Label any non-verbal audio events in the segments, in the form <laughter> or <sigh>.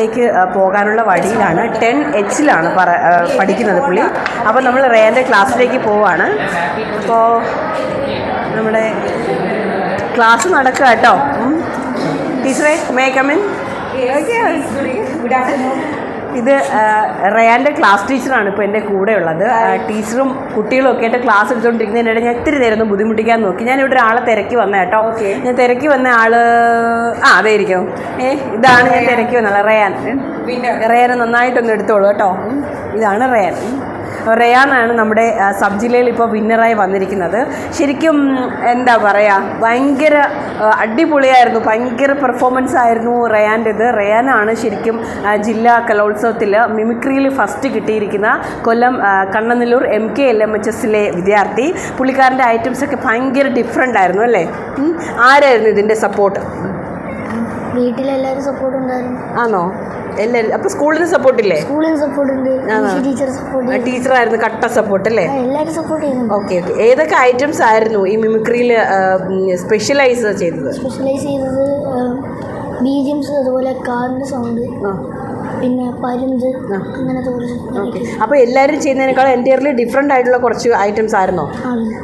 ക്ലാസ്സിലേക്ക് പോകാനുള്ള വഴിയിലാണ്. ടെൻ എച്ചിലാണ് പറ പഠിക്കുന്നത് പുള്ളി. അപ്പോൾ നമ്മൾ റേന്റെ ക്ലാസ്സിലേക്ക് പോവാണ്. അപ്പോൾ നമ്മുടെ ക്ലാസ് നടക്കുക കേട്ടോ. ടീച്ചറെ മേ കമിൻ ഇത് റയാന്റെ ക്ലാസ് ടീച്ചറാണ് ഇപ്പോൾ എന്റെ കൂടെ ഉള്ളത് ടീച്ചറും കുട്ടികളും ഒക്കെ ആയിട്ട് ക്ലാസ് എടുത്തുകൊണ്ടിരിക്കുന്നതിനിടെ ഞാൻ ഇത്തിരി നേരം ഒന്ന് ബുദ്ധിമുട്ടിക്കാൻ നോക്കി. ഞാൻ ഇവിടെ ഒരാളെ തിരക്കി വന്ന കേട്ടോ. ഞാൻ തിരക്കി വന്ന ആൾ ആ അതെ ഇരിക്കും ഏ ഇതാണ് ഞാൻ തിരക്കി വന്നത് റയാൻ. റയാനെ നന്നായിട്ടൊന്ന് എടുത്തോളൂ കേട്ടോ. ഇതാണ് റയാൻ. റയാനാണ് നമ്മുടെ സബ് ജില്ലയിൽ ഇപ്പോൾ വിന്നറായി വന്നിരിക്കുന്നത്. ശരിക്കും എന്താ പറയുക ഭയങ്കര അടിപൊളിയായിരുന്നു ഭയങ്കര പെർഫോമൻസ് ആയിരുന്നു റയാന്റെ ഇത് റയാനാണ് ശരിക്കും ജില്ലാ കലോത്സവത്തിൽ മിമിക്രിയിൽ ഫസ്റ്റ് കിട്ടിയിരിക്കുന്ന Kollam Kannanallur M K L M H എസിലെ വിദ്യാർത്ഥി. പുള്ളിക്കാരന്റെ ഐറ്റംസ് ഒക്കെ ഭയങ്കര ഡിഫറെന്റ് ആയിരുന്നു അല്ലേ? ആരായിരുന്നു ഇതിന്റെ സപ്പോർട്ട് വീട്ടിലെല്ലാവരും സപ്പോർട്ട് ഉണ്ടായിരുന്നു. ആണോ? എല്ലാവരും അപ്പോൾ സ്കൂളിന് സപ്പോർട്ടില്ലേ സ്കൂളിൽ സപ്പോർട്ട് ഉണ്ട്. ടീച്ചർ സപ്പോർട്ട് ടീച്ചറായിരുന്നു കട്ട സപ്പോർട്ട് അല്ലേ? എല്ലാവരും സപ്പോർട്ട് ചെയ്യുന്നു. Okay okay. ഏതൊക്കെ ഐറ്റംസ് ആയിരുന്നു ഈ മിമിക്രിയിൽ സ്പെഷ്യലൈസ് ചെയ്തത്? സ്പെഷ്യലൈസ് ചെയ്തത് ബീജിയംസ് അതുപോലെ കാറിന്റെ സൗണ്ട് പിന്നെ പരുന്ത് അങ്ങനത്തെ കുറച്ച് അപ്പോൾ എല്ലാവരും ചെയ്യുന്നതിനേക്കാൾ എന്റയർലി ഡിഫറെന്റ് ആയിട്ടുള്ള കുറച്ച് ഐറ്റംസ് ആയിരുന്നോ?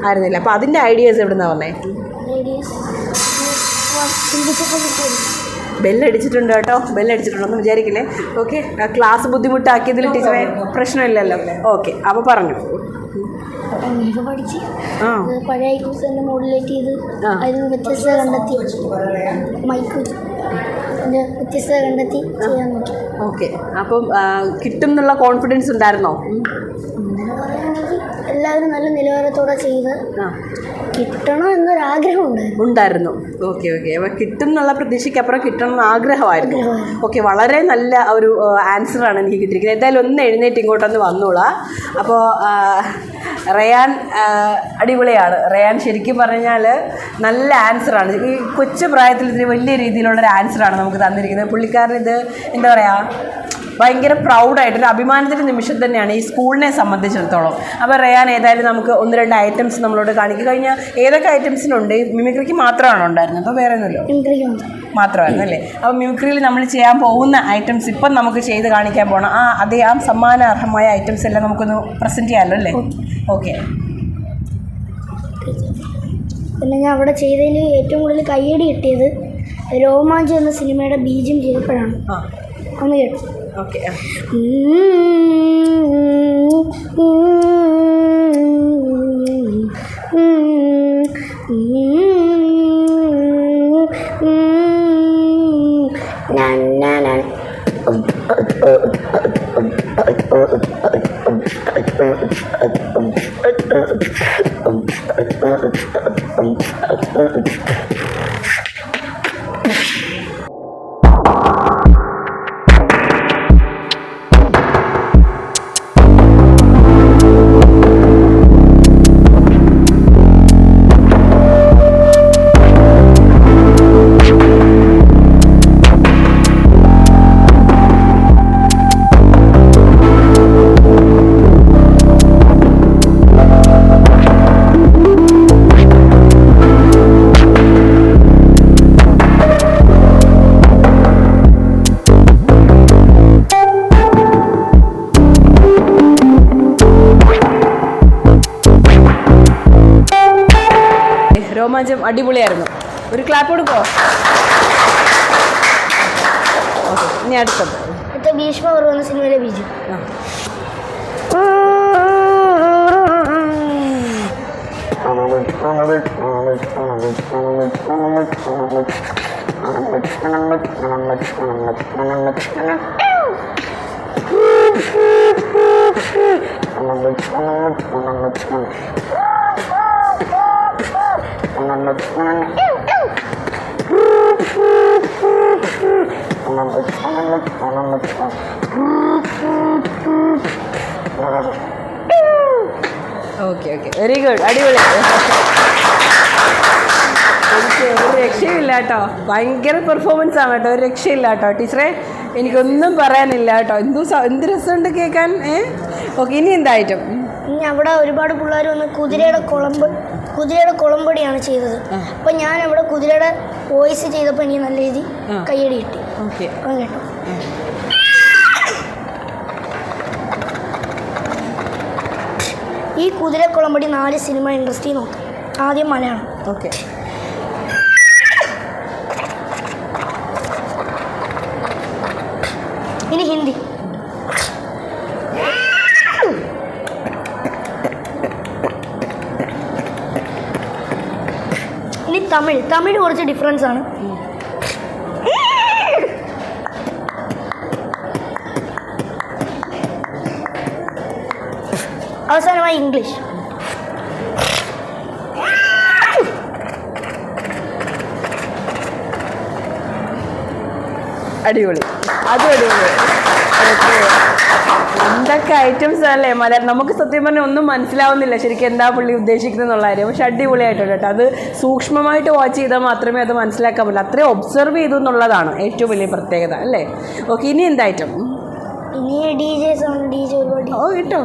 ആയിരുന്നില്ല. അപ്പോൾ അതിന്റെ ഐഡിയാസ് എവിടെ നിന്നാ വന്നേ ഐഡിയാസ് ബെല്ലടിച്ചിട്ടുണ്ട് കേട്ടോ. ബെല്ലടിച്ചിട്ടുണ്ടെന്ന് വിചാരിക്കില്ലേ? ഓക്കെ ക്ലാസ് ബുദ്ധിമുട്ടാക്കിയതിൽ ടീച്ചറെ പ്രശ്നമില്ലല്ലോ. ഓക്കെ അപ്പോൾ പറഞ്ഞു. പഠിച്ച് പഴയ തന്നെ മോഡുലേറ്റ് ചെയ്ത് ആ. അതിൽ നിന്ന് വ്യത്യസ്തത കണ്ടെത്തി. മൈക്ക് അതിന്റെ വ്യത്യസ്തത കണ്ടെത്തി ചെയ്യാൻ നോക്കി ഓക്കെ അപ്പം കിട്ടും എന്നുള്ള കോൺഫിഡൻസ് ഉണ്ടായിരുന്നോ? എല്ലാവരും നല്ല നിലവാരത്തോടെ ചെയ്ത് കിട്ടണം എന്നൊരു ആഗ്രഹം ഉണ്ടായിരുന്നു. ഉണ്ടായിരുന്നു. ഓക്കെ ഓക്കെ അപ്പോൾ കിട്ടും എന്നുള്ള പ്രതീക്ഷയ്ക്കപ്പുറം കിട്ടണം എന്ന ആഗ്രഹമായിരുന്നു. ഓക്കെ വളരെ നല്ല ഒരു ആൻസറാണ് എനിക്ക് കിട്ടിയിരിക്കുന്നത്. എന്തായാലും ഒന്ന് എഴുന്നേറ്റ് ഇങ്ങോട്ടൊന്ന് വന്നോളാം. അപ്പോൾ റയാൻ അടിപൊളിയാണ്. റയാൻ ശരിക്കും പറഞ്ഞാൽ നല്ല ആൻസറാണ്. ഈ കൊച്ചു പ്രായത്തിൽ ഇതിന് വലിയ രീതിയിലുള്ളൊരു ആൻസറാണ് നമുക്ക് തന്നിരിക്കുന്നത്. പുള്ളിക്കാരൻ ഇത് എന്താ പറയുക ഭയങ്കര പ്രൗഡായിട്ടൊരു അഭിമാനത്തിന്റെ നിമിഷം തന്നെയാണ് ഈ സ്കൂളിനെ സംബന്ധിച്ചിടത്തോളം. അപ്പോൾ റയാൻ ഏതായാലും നമുക്ക് ഒന്ന് രണ്ട് ഐറ്റംസ് നമ്മളോട് കാണിക്കുക കഴിഞ്ഞാൽ ഏതൊക്കെ ഐറ്റംസിനുണ്ട് മിമിക്രിക്ക് മാത്രമാണ് ഉണ്ടായിരുന്നത്? അപ്പോൾ വേറെ ഒന്നുമില്ലോ? മാത്രമായിരുന്നു അല്ലേ? അപ്പോൾ മിമിക്രിയിൽ നമ്മൾ ചെയ്യാൻ പോകുന്ന ഐറ്റംസ് ഇപ്പം നമുക്ക് ചെയ്ത് കാണിക്കാൻ പോകണം ആ അതേ ആ സമ്മാനാർഹമായ ഐറ്റംസ് എല്ലാം നമുക്കൊന്ന് പ്രസന്റ് ചെയ്യാമല്ലോ അല്ലേ? ഓക്കെ പിന്നെ ഞാൻ അവിടെ ചെയ്തതിൽ ഏറ്റവും കൂടുതൽ കയ്യടി കിട്ടിയത് രോമാഞ്ചം എന്ന സിനിമയുടെ ബീജം ചെയ്തപ്പോഴാണ്. ആ. ഒന്ന് കേട്ടു. ഓക്കെ രോമാഞ്ചം അടിപൊളിയായിരുന്നു. ഒരു ക്ലാപ്പ് കൊടുക്കോ ഇനി അടുത്തത്. അടുത്ത ഭീഷ്മ എന്ന സിനിമയിലെ ബീജം. ആ. <laughs> ഓക്കെ ഓക്കെ വെരി ഗുഡ് അടിപൊളി. എനിക്ക് ഒരു രക്ഷയില്ല കേട്ടോ. ഭയങ്കര പെർഫോമൻസ് ആണ് കേട്ടോ. ഒരു രക്ഷയില്ല കേട്ടോ. ടീച്ചറെ എനിക്കൊന്നും പറയാനില്ല കേട്ടോ. എന്തു എന്ത് രസമുണ്ട് കേൾക്കാൻ? ഏ? ഓക്കെ ഇനി എന്തായിട്ടും ഇനി അവിടെ ഒരുപാട് പിള്ളേർ വന്ന് കുതിരയുടെ കുളമ്പ് കുതിരയുടെ കുളമ്പടിയാണ് ചെയ്തത്. അപ്പം ഞാൻ അവിടെ കുതിരയുടെ വോയിസ് ചെയ്തപ്പോൾ എനിക്ക് നല്ല രീതി. കയ്യടി കിട്ടി. ഓക്കെ കേട്ടോ. ഈ കുതിരക്കുളമ്പടി നാല് സിനിമ ഇൻഡസ്ട്രി നോക്കാം. ആദ്യം മലയാളം. ഓക്കെ. ഇനി ഹിന്ദി. ഇനി തമിഴ്. തമിഴ് കുറച്ച് ഡിഫറൻസ് ആണ്. അവസാനമായി ഇംഗ്ലീഷ്. അടിപൊളി. അതും അടിപൊളി. എന്തൊക്കെ ഐറ്റംസ് അല്ലേ മലയാളം നമുക്ക് സത്യം പറഞ്ഞാൽ ഒന്നും മനസ്സിലാവുന്നില്ല ശരിക്കും എന്താ പുള്ളി ഉദ്ദേശിക്കുന്നത് എന്നുള്ള കാര്യം. പക്ഷെ അടിപൊളിയായിട്ടുണ്ട് കേട്ടോ. അത് സൂക്ഷ്മമായിട്ട് വാച്ച് ചെയ്താൽ മാത്രമേ അത് മനസ്സിലാക്കാൻ പറ്റില്ല അത്രയും ഒബ്സർവ് ചെയ്തു എന്നുള്ളതാണ് ഏറ്റവും വലിയ പ്രത്യേകത അല്ലേ? ഓക്കെ ഇനി എന്തായിട്ടും ഇനി D J sound D J ഓ കിട്ടോ.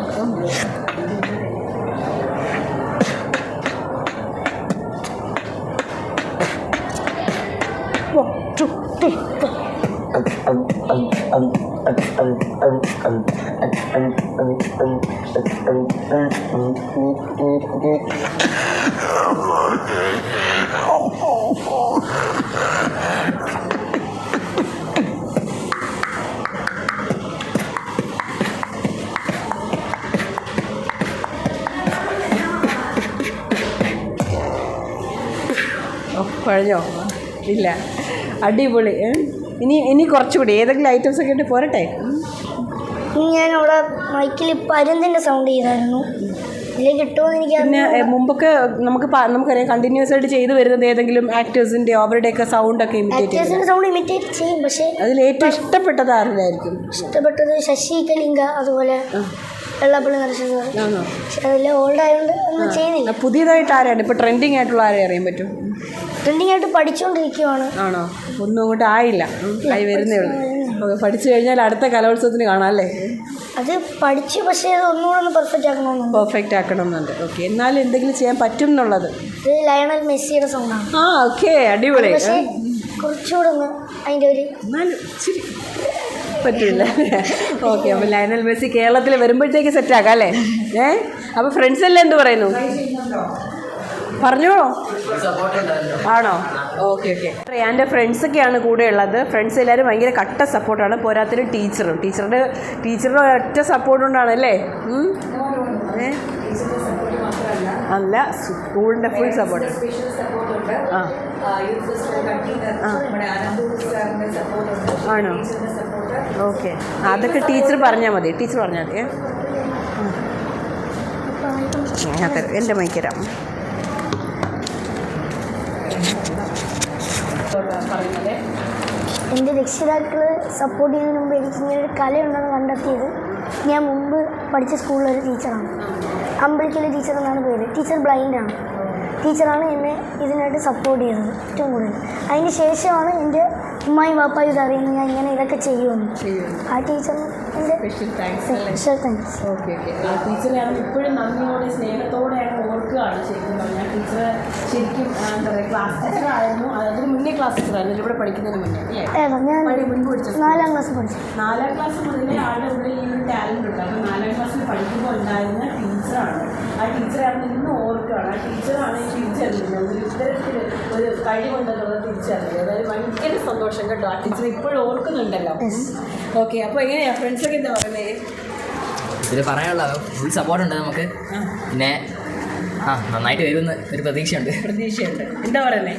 കഴിഞ്ഞോ? ഇല്ല. അടിപൊളി. ഏ? ഇനി ഇനി കുറച്ചുകൂടി. ഏതെങ്കിലും ഐറ്റംസ് ഒക്കെ ഉണ്ട് പോരട്ടെ? ഞാൻ അവിടെ മൈക്കിൽ പരുന്തിന്റെ സൗണ്ട് ചെയ്തായിരുന്നു. ഇതിലേക്ക് കിട്ടുമെന്ന് എനിക്ക് പിന്നെ ഏ, മുമ്പൊക്കെ നമുക്ക് പ- നമുക്കറിയാം കണ്ടിന്യൂസ് ആയിട്ട് ചെയ്തു വരുന്നത് ഏതെങ്കിലും ആക്ടേഴ്സിന്റെ അവരുടെയൊക്കെ സൗണ്ട് ഒക്കെ ഇമിറ്റേറ്റ് ചെയ്യും ആക്ടേഴ്സിന്റെ സൗണ്ട് ഇമിറ്റേറ്റ് ചെയ്യും പക്ഷേ അതിൽ ഏറ്റവും ഇഷ്ടപ്പെട്ടത് ആരുടെയായിരിക്കും? ഇഷ്ടപ്പെട്ടത് ശശി കലിംഗ അതുപോലെ വെള്ളപ്പള്ളി നരസിംഹ ആണോ പക്ഷെ അതെല്ലാം ഓൾഡ് ആയതുകൊണ്ട് ഒന്നും ചെയ്യുന്നില്ല. പുതിയതായിട്ട് ആരാണ്? ഇപ്പോൾ ട്രെൻഡിങ് ആയിട്ടുള്ള ആരെ അറിയാൻ പറ്റും? ട്രെൻഡിങ് ആയിട്ട് പഠിച്ചുകൊണ്ടിരിക്കുവാണ് ആണോ? ഒന്നും അങ്ങോട്ട് ആയില്ല. ആയി വരുന്നേ ഉള്ളൂ. ഓക്കെ പഠിച്ചു കഴിഞ്ഞാൽ അടുത്ത കലോത്സവത്തിന് കാണാം അല്ലേ? അത് പഠിച്ച് പക്ഷേ അത് ഒന്നുകൂടെ ഒന്ന് പെർഫെക്റ്റ് ആക്കണമെന്നുണ്ട് പെർഫെക്റ്റ് ആക്കണം എന്നുണ്ട് ഓക്കെ എന്നാലും എന്തെങ്കിലും ചെയ്യാൻ പറ്റും എന്നുള്ളത് ഇത് ലയണൽ മെസ്സിയുടെ സോങ്ങാണ് ആ ഓക്കെ അടിപൊളി. പക്ഷേ കുറച്ചുകൂടെ ഒന്ന് അതിന്റെ ഒരു എന്നാലും ഇച്ചിരി പറ്റില്ല. ഓക്കെ അപ്പോൾ ലയനൽ മെസ്സി കേരളത്തിൽ വരുമ്പോഴത്തേക്ക് സെറ്റ് ആക്കാം അല്ലേ? ഏ? അപ്പോൾ ഫ്രണ്ട്സ് എല്ലാം എന്ത് പറയുന്നു? പറഞ്ഞോ ആണോ? ഓക്കെ ഓക്കെ എന്റെ ഫ്രണ്ട്സൊക്കെയാണ് കൂടെ ഉള്ളത്. ഫ്രണ്ട്സ് എല്ലാവരും ഭയങ്കര കട്ട സപ്പോർട്ടാണ് പോരാത്തൊരു ടീച്ചറും ടീച്ചറുടെ ടീച്ചറുടെ ഒറ്റ സപ്പോർട്ട് കൊണ്ടാണ് അല്ലേ ഉം? ഏ? അല്ല സ്കൂളിന്റെ ഫുൾ സപ്പോർട്ട് ആ. ആണോ? ഓക്കെ. അതൊക്കെ ടീച്ചർ പറഞ്ഞാൽ മതി. ടീച്ചർ പറഞ്ഞാൽ മതി. ഞാൻ തരാം എന്റെ മൈക്കരാം എന്റെ രക്ഷിതാക്കൾ സപ്പോർട്ട് ചെയ്യുന്നതിന് മുമ്പ് എനിക്ക് ഇങ്ങനെ ഒരു കലയുണ്ടെന്ന് കണ്ടെത്തിയത് ഞാൻ മുമ്പ് പഠിച്ച സ്കൂളിലൊരു ടീച്ചറാണ് അമ്പലിക്കലെ ടീച്ചർ എന്നാണ് പേര്. ടീച്ചർ ബ്ലൈൻഡാണ് ടീച്ചറാണ് എന്നെ ഇതിനായിട്ട് സപ്പോർട്ട് ചെയ്തത് ഏറ്റവും കൂടുതൽ. അതിന് ശേഷമാണ് എന്റെ ഉമ്മായും വാപ്പായും ഇതറിയുന്നത് ഞാൻ ഇങ്ങനെ ഇതൊക്കെ ചെയ്യുമെന്ന്. ആ ടീച്ചറിന് എന്റെ സ്പെഷ്യൽ താങ്ക്സ് ഓക്കെ ഓക്കെ ആ ഇപ്പോഴും നന്ദിയോടെ സ്നേഹത്തോടെയാണ് ഓർക്കുകയാണ് ശരിക്കും പറഞ്ഞാൽ. ടീച്ചർ ശരിക്കും ആ, എന്താ പറയുക ക്ലാസ് ടീച്ചറായിരുന്നു മുന്നേ ക്ലാസ് ടീച്ചറായിരുന്നു ഇവിടെ പഠിക്കുന്നതിന് മുന്നേ ഞാൻ നാലാം ക്ലാസ് പഠിച്ചു. നാലാം ക്ലാസ് മുതലേ ആളുടെ ഉള്ളിൽ ഈ ഒരു ഉണ്ട്. അപ്പോൾ നാലാം ക്ലാസ്സിൽ പഠിക്കുമ്പോൾ ഉണ്ടായിരുന്ന ടീച്ചറാണ് ആ ടീച്ചറാണ് ഇന്ന് ഓർക്കുകയാണ് ആ ടീച്ചറാണ് ഈ തിരിച്ചറിയുന്നത് ഒരു ഇത്തരത്തിൽ ഒരു കഴിവുണ്ടെന്നുള്ളത് തിരിച്ചറിഞ്ഞത് അതായത് ഭയങ്കര സന്തോഷം കേട്ടോ ആ ടീച്ചർ ഇപ്പോഴും ഓർക്കുന്നുണ്ടല്ലോ. ഓക്കെ അപ്പോൾ എങ്ങനെയാ? ഫ്രണ്ട്സൊക്കെ എന്താ പറയുന്നത് ഇതിൽ പറയാനുള്ള ഫുൾ സപ്പോർട്ട് ഉണ്ട് നമുക്ക്. പിന്നെ ആ നന്നായിട്ട് വരുമെന്ന് ഒരു പ്രതീക്ഷയുണ്ട്. പ്രതീക്ഷയുണ്ട്. എന്താ പറയുന്നേ?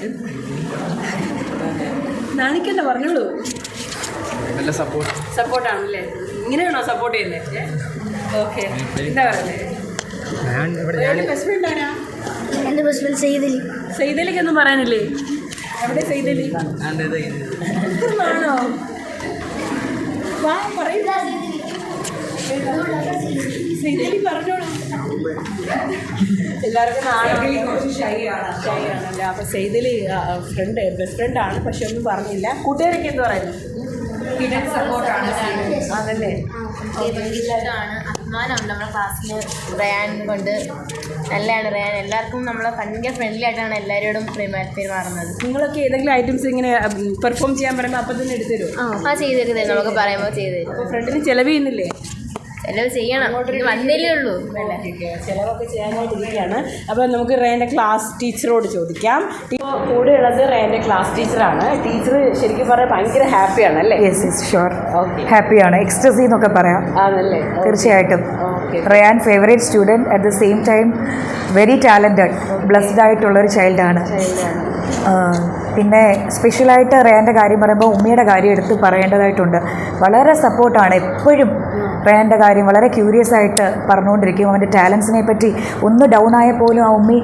നാണിക്കണ്ട പറഞ്ഞോളൂ? നല്ല സപ്പോർട്ട് സപ്പോർട്ടാണല്ലേ ഇങ്ങനെയാണോ സപ്പോർട്ട് ചെയ്യുന്നത് ഓക്കെ എന്താ പറയുന്നത് ഞാൻ ഇവിടെ ബെസ്റ്റ് ഫ്രണ്ട് ആരാ? എന്റെ ബെസ്റ്റ് ഫ്രണ്ട് സെയ്തലി. സെയ്തലിക്കൊന്നും പറയാനില്ലേ? എവിടെ സെയ്തലി? ആണോ വാ പറയൂ. സെയ്തലി പറഞ്ഞോളൂ. എല്ലാവർക്കും നാളെ കുറച്ച് ഷൈ ആണ് ഷൈ ആണല്ലോ അപ്പോൾ സെയ്തലി ഫ്രണ്ട് ബെസ്റ്റ് ഫ്രണ്ട് ആണ് പക്ഷെ ഒന്നും പറഞ്ഞില്ല. കൂട്ടുകാരൊക്കെ എന്ത് പറയുന്നു? ഹിഡൻ സപ്പോർട്ടാണ് അതല്ലേ? ഇഷ്ടമാണ് അഭിമാനമുണ്ട് നമ്മുടെ ക്ലാസ്സിൽ റയാൻ കൊണ്ട്. നല്ലതാണ് റയാൻ. എല്ലാവർക്കും നമ്മൾ ഭയങ്കര ഫ്രണ്ട്ലി ആയിട്ടാണ് എല്ലാവരോടും പെരുമാ- പെരുമാറുന്നത്. നിങ്ങളൊക്കെ ഏതെങ്കിലും ഐറ്റംസ് ഇങ്ങനെ പെർഫോം ചെയ്യാൻ പറയുമ്പോൾ അപ്പം തന്നെ എടുത്തു തരുമോ ആ ചെയ്ത് തരും. നമുക്ക് പറയുമ്പോൾ ചെയ്തു ഫ്രണ്ടിന് ചിലവ് ചെയ്യുന്നില്ലേ? ചിലവ് ചെയ്യണം. വന്നേലേ ഉള്ളൂ. അല്ലേ ചിലവൊക്കെ ചെയ്യാനായിട്ടിരിക്കുകയാണ്. അപ്പോൾ നമുക്ക് റേന്റെ ക്ലാസ് ടീച്ചറോട് ചോദിക്കാം. ഇപ്പോൾ കൂടെയുള്ളത് റേന്റെ ക്ലാസ് ടീച്ചറാണ്. ടീച്ചർ ശരിക്കും പറയാൻ ഭയങ്കര ഹാപ്പിയാണ് അല്ലേ? Yes yes sure okay. ഹാപ്പിയാണ് എക്സ്ട്രസി എന്നൊക്കെ പറയാം. ആണല്ലേ? തീർച്ചയായിട്ടും. Okay. Ryan favourite student at the same time very talented blessed ആയിട്ടുള്ളൊരു ചൈൽഡാണ് പിന്നെ സ്പെഷ്യലായിട്ട് റയാന്റെ കാര്യം പറയുമ്പോൾ ഉമ്മയുടെ കാര്യം എടുത്ത് പറയേണ്ടതായിട്ടുണ്ട്. വളരെ സപ്പോർട്ടാണ് എപ്പോഴും റയാന്റെ കാര്യം വളരെ ക്യൂരിയസ് ആയിട്ട് പറഞ്ഞുകൊണ്ടിരിക്കും. അവന്റെ ടാലൻസിനെ പറ്റി ഒന്ന് ഡൗൺ ആയ പോലും ആ ഉമ്മി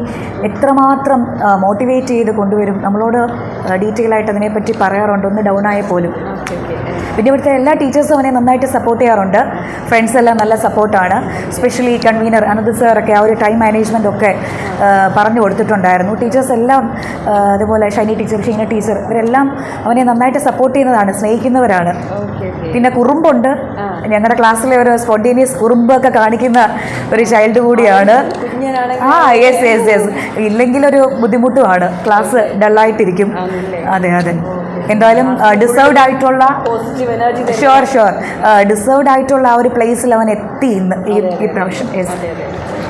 എത്രമാത്രം മോട്ടിവേറ്റ് ചെയ്ത് കൊണ്ടുവരും. നമ്മളോട് ഡീറ്റെയിൽ ആയിട്ട് അതിനെപ്പറ്റി പറയാറുണ്ട്. ഒന്ന് ഡൗൺ ആയ പോലും. പിന്നെ ഇവിടുത്തെ എല്ലാ ടീച്ചേഴ്സും അവനെ നന്നായിട്ട് സപ്പോർട്ട് ചെയ്യാറുണ്ട്. ഫ്രണ്ട്സ് എല്ലാം നല്ല സപ്പോർട്ടാണ് സ്പെഷ്യലി കൺവീനർ അനന്ത് സാറൊക്കെ ആ ഒരു ടൈം മാനേജ്മെന്റ് ഒക്കെ പറഞ്ഞു കൊടുത്തിട്ടുണ്ടായിരുന്നു. ടീച്ചേഴ്സ് എല്ലാം അതുപോലെ ഷൈനി ടീച്ചർ ഷീന ടീച്ചർ ഇവരെല്ലാം അവനെ നന്നായിട്ട് സപ്പോർട്ട് ചെയ്യുന്നതാണ് സ്നേഹിക്കുന്നവരാണ്. പിന്നെ കുറുമ്പുണ്ട്. ഞങ്ങളുടെ ക്ലാസ്സിലെ ഒരു സ്പോണ്ടേനിയസ് കുറുമ്പൊക്കെ കാണിക്കുന്ന ഒരു ചൈൽഡ് കൂടിയാണ്. ആ യെസ് യെസ് യെസ് ഇല്ലെങ്കിലൊരു ബുദ്ധിമുട്ടുമാണ്. ക്ലാസ് ഡള്ളായിട്ടിരിക്കും അതെ അതെ. എന്തായാലും ഡിസേർവ്ഡ് ആയിട്ടുള്ള ഷുവർ ഷുവർ ഡിസേർവ്ഡ് ആയിട്ടുള്ള ആ ഒരു പ്ലേസിൽ അവൻ എത്തി ഇന്ന് ഈ ഈ പ്രാവശ്യം. Yes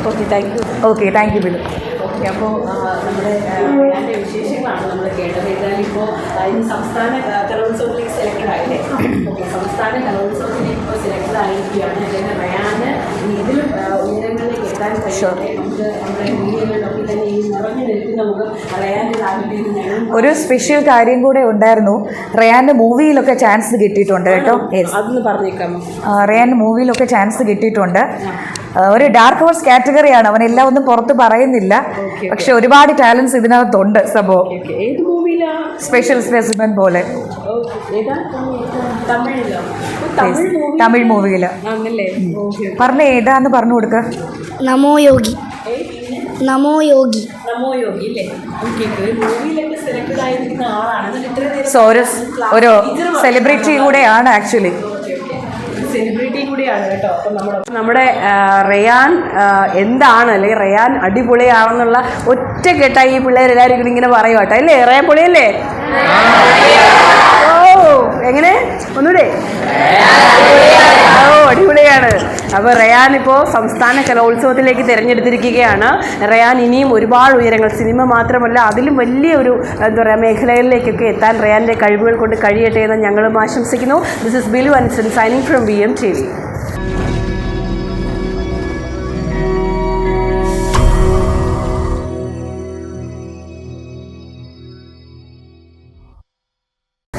okay thank you okay thank you Bilu okay അപ്പോൾ നമ്മുടെ വിശേഷങ്ങളാണ് നമ്മൾ കേട്ടത്. ഏതായാലും ഇപ്പോൾ സംസ്ഥാന കലോത്സവത്തിലേക്ക് സെലക്ട് ആയില്ലേ? സംസ്ഥാന കലോത്സവത്തിലേക്ക് ഇപ്പോൾ സെലക്ട് ആയിരിക്കുകയാണ് അല്ലെങ്കിൽ റയാന് ഇതിലും ഉയരങ്ങളിലേക്ക് എത്താൻ കഴിയട്ടെ നമുക്ക് നമ്മുടെ മീഡിയകളിലൊക്കെ തന്നെ ഈ നിറഞ്ഞു നിൽക്കുന്ന മുഖം റയാനിലാകട്ടെ എന്ന് ഒരു സ്പെഷ്യൽ കാര്യം കൂടെ ഉണ്ടായിരുന്നു. റയാന്റെ മൂവിയിലൊക്കെ ചാൻസ് കിട്ടിയിട്ടുണ്ട് കേട്ടോ. റയാന്റെ അതൊന്ന് പറഞ്ഞേക്കാമോ? റയാൻ മൂവിയിലൊക്കെ ചാൻസ് കിട്ടിയിട്ടുണ്ട്. ഒരു ഡാർക്ക് ഹോഴ്സ് കാറ്റഗറിയാണ് അവൻ എല്ലാം ഒന്നും പുറത്ത് പറയുന്നില്ല. പക്ഷെ ഒരുപാട് ടാലൻസ് ഇതിനകത്തുണ്ട് സംഭവം സ്പെഷ്യൽ സ്പെസിമൻ പോലെ. ഏതാ? തമിഴിലോ? ഓ, തമിഴ് മൂവി തമിഴ് മൂവിയിൽ ആണല്ലേ? ഓക്കെ പറഞ്ഞ ഏതാന്ന് പറഞ്ഞു കൊടുക്ക. നമോ യോഗി. നമോ യോഗി. നമോ യോഗി അല്ലേ ഓക്കെ ഒരു മൂവിയിലൊക്കെ സെലക്ട് ആയിരിക്കുന്ന ആളാണ്. എന്നിട്ട് ഇത്ര നേരം സോ ഒരു ഒരു സെലിബ്രിറ്റി കൂടെയാണ് ആക്ച്വലി സെലിബ്രിറ്റി കൂടിയാണ് കേട്ടോ. അപ്പം നമ്മുടെ നമ്മുടെ റയാൻ എന്താണ്? അല്ലെങ്കിൽ റയാൻ അടിപൊളിയാണെന്നുള്ള ഒറ്റ കേട്ടാ ഈ പിള്ളേരെല്ലാവരും ഇങ്ങനെ പറയും കേട്ടോ. അല്ലേ റയാൻ പൊളിയല്ലേ? ഓ എങ്ങനെ? ഒന്നുകൂടെ ഓ അടിപൊളിയാണ്. അപ്പോൾ റയാൻ ഇപ്പോൾ സംസ്ഥാന കലോത്സവത്തിലേക്ക് തിരഞ്ഞെടുത്തിരിക്കുകയാണ്. റയാൻ ഇനിയും ഒരുപാട് ഉയരങ്ങൾ സിനിമ മാത്രമല്ല അതിലും വലിയ ഒരു എന്താ പറയുക മേഖലകളിലേക്കൊക്കെ എത്താൻ റയാന്റെ കഴിവുകൾ കൊണ്ട് കഴിയട്ടെ എന്ന് ഞങ്ങളും ആശംസിക്കുന്നു. This is Bilu Anson signing from V M T V